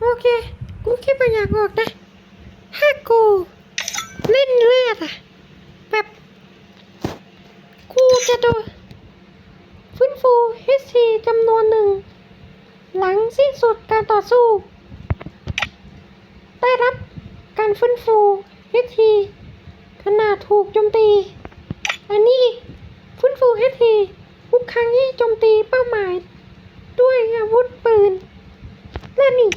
โอเค กูคิดบางอย่างออกนะ ถ้ากูเล่นเลือดอะแบบ กูจะโดนฟื้นฟู HC จำนวนหนึ่ง หลังสิ้นสุดการต่อสู้ ได้รับการฟื้นฟู HC ขณะถูกโจมตี อันนี้ฟื้นฟู HC ทุกครั้งที่โจมตีเป้าหมาย ด้วยอาวุธปืนและนี่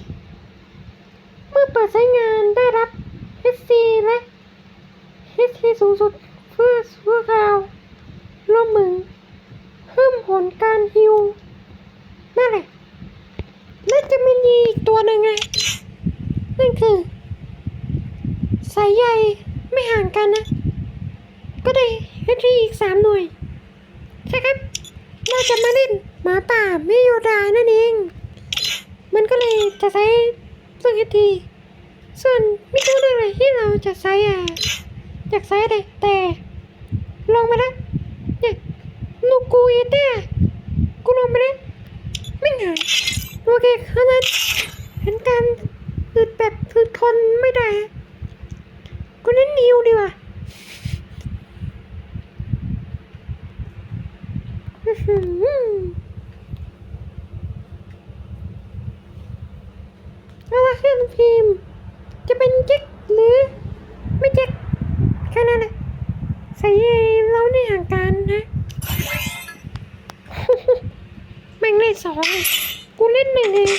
มื่อเปิดใช้งานได้รับ HC และ HC สูงสุดเพื่อเพื่อคราวรวมมึงเพิ่มผลการฮิวนั่นแหละและจะมีอีกตัวหนึ่งไงนั่นคือ สายใยไม่ห่างกันนะ ก็ได้ HC อีกสามหน่วย ใช่ครับ เราจะมาเล่นหมาป่าไม่โยดายนั่นเอง มันก็เลยจะใช้เรื่องที ส่วนไม่รู้เรื่องอะไรที่เราจะใช้อะอยากใช้อะไรแต่ลองมาแล้วเนี่ยลูกกูอีเต้กูลองไปแล้วไม่หายโอเคขนาดเห็นการอึดแบบคือทนไม่ได้กูเล่นนิวดีกว่าอื้อหือเอาละเครื่องพิมพ์ จะเป็นเจ๊กหรือไม่เจ๊กแค่นั้นแหละใส่เราในห่างกันนะแม่งเล่นสองอะกูเล่นหนึ่งเอง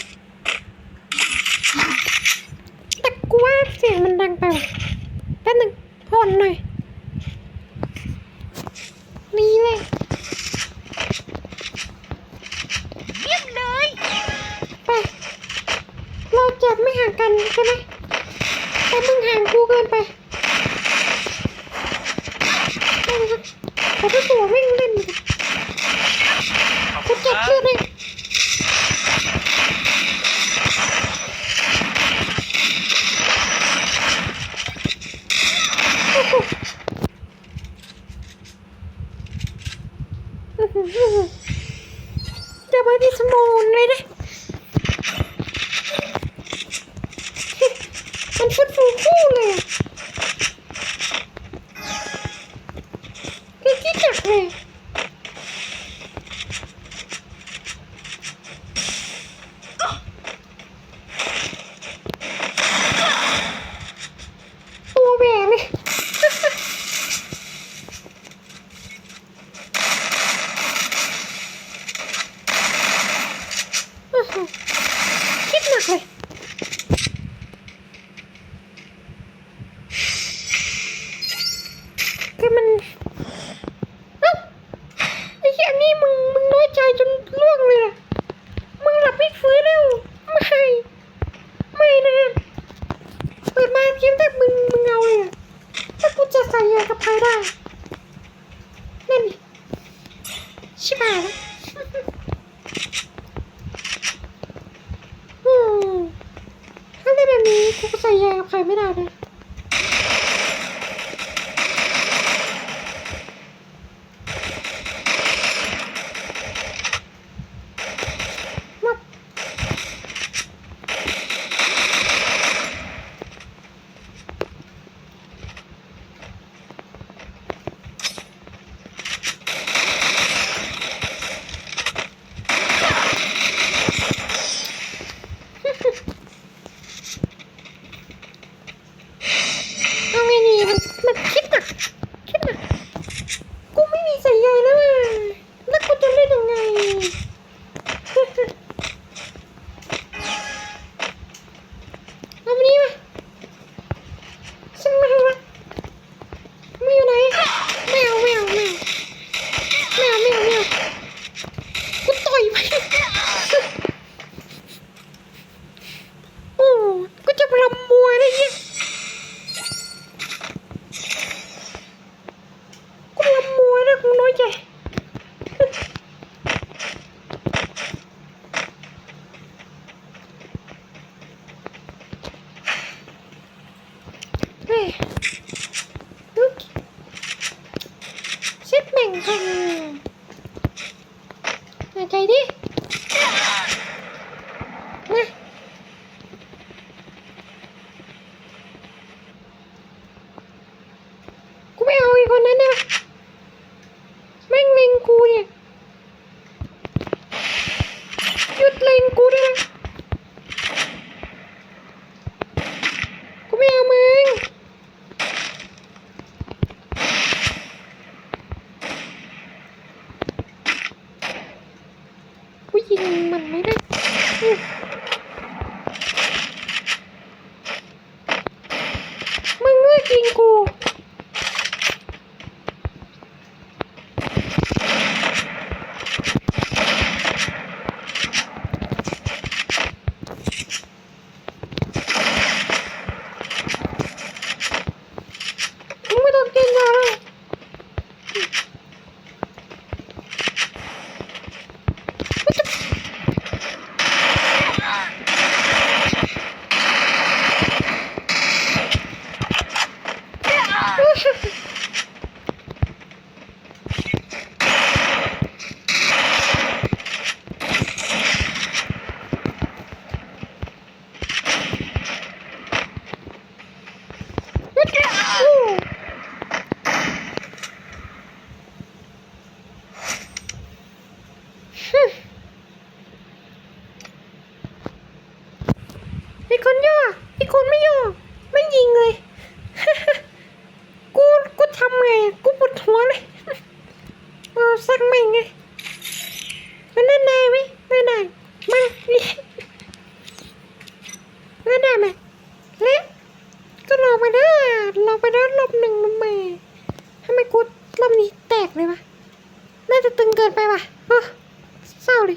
แต่กูว่าเสียงมันดังไปว่ะแป๊บหนึ่งผ่อนหน่อยนี่เลยเยี่ยมเลยไปเราจะไม่ห่างกันใช่ไหม แต่มึงห่างกูเกินไปไม่รู้แต่ถ้าตัวไม่งเล่นกูคุณคจัรับชื่อเลยโอ้โหอื้อหืออื้อหือจะไปที่สมองเลยนะ Mm-hmm. ปิดมาเพียงแต่มึงมึงเอาเลยอะถ้ากูจะใส่ยากับใครได้นั่นนี่ชิบหายแล้วอืมถ้าได้แบบนี้กูใส่ยากับใครไม่ได้เลย Look. Xếp màn hình. Mà chạy đi. Nè. Cũng mèo con đó nè. มันไม่ได้อื้อมึงเลือกยิงกู มึงไม่ต้องกินยาแล้วไอ้คนย่อไอ้คนไม่ย่อไม่ยิงเลย กู กูทำไง กูปวดหัวเลย เออสักไม่งไงมันได้ได้ไหมได้ได้มา ได้ไหมเละก็ลองไปได้ลองไปได้รอบหนึ่งมันมาทำไมกูรอบนี้แตกเลยวะน่าจะตึงเกินไปวะเออเศร้าดิ